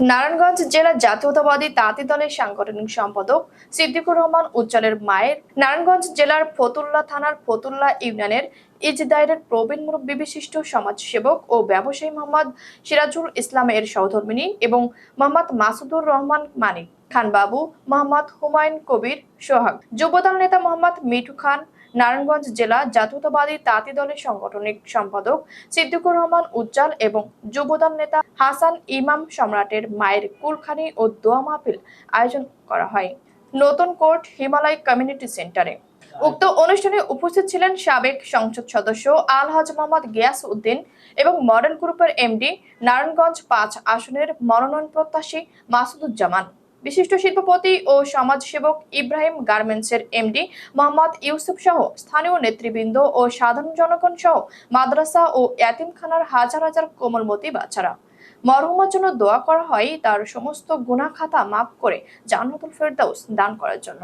নারায়ণগঞ্জ জেলা জাতীয়তাবাদী তাঁতি দলের সাংগঠনিক সম্পাদক সিদ্দিকুর রহমান উজ্জ্বলের মায়ের, নারায়ণগঞ্জ জেলার ফতুল্লা থানার ফতুল্লা ইউনিয়নের ইজদাইরের প্রবীণ মুরব্বী বিশিষ্ট সমাজসেবক ও ব্যবসায়ী মোহাম্মদ সিরাজুল ইসলাম এর সহধর্মিনী এবং মোহাম্মদ মাসুদুর রহমান মানিক খান বাবু মোহাম্মদ হুমায়ুন কবির সোহাগ। যুবদল নেতা মোহাম্মদ মিঠু খান নারায়ণগঞ্জ জেলা জাতীয়তাবাদী তাঁতি দলের সাংগঠনিক সম্পাদক সিদ্দিকুর রহমান উজ্জ্বল এবং যুবদল নেতা হাসান ইমাম সম্রাটের মায়ের কুলখানি ও দোয়া মাহফিল আয়োজন করা হয়। নতুন কোর্ট হিমালয় কমিউনিটি সেন্টারে। উক্ত অনুষ্ঠানে উপস্থিত ছিলেন সাবেক সংসদ সদস্য আলহাজ মোহাম্মদ গিয়াস উদ্দিন এবং মডেল গ্রুপের এমডি নারায়ণগঞ্জ পাঁচ আসনের মনোনয়ন প্রত্যাশী মাসুদুজ্জামান। বিশিষ্ট শিল্পপতি ও সমাজসেবক ইব্রাহিম গার্মেন্টসের এমডি মোহাম্মদ ইউসুফ সহ স্থানীয় নেতৃবৃন্দ ও সাধারণ জনগণ সহ মাদ্রাসা ও এতিমখানার হাজার হাজার কোমলমতি বাচ্চারা। মরহুমার জন্য দোয়া করা হয় তার সমস্ত গুণা খাতা মাফ করে জান্নাতুল ফেরদাউস দান করার জন্য।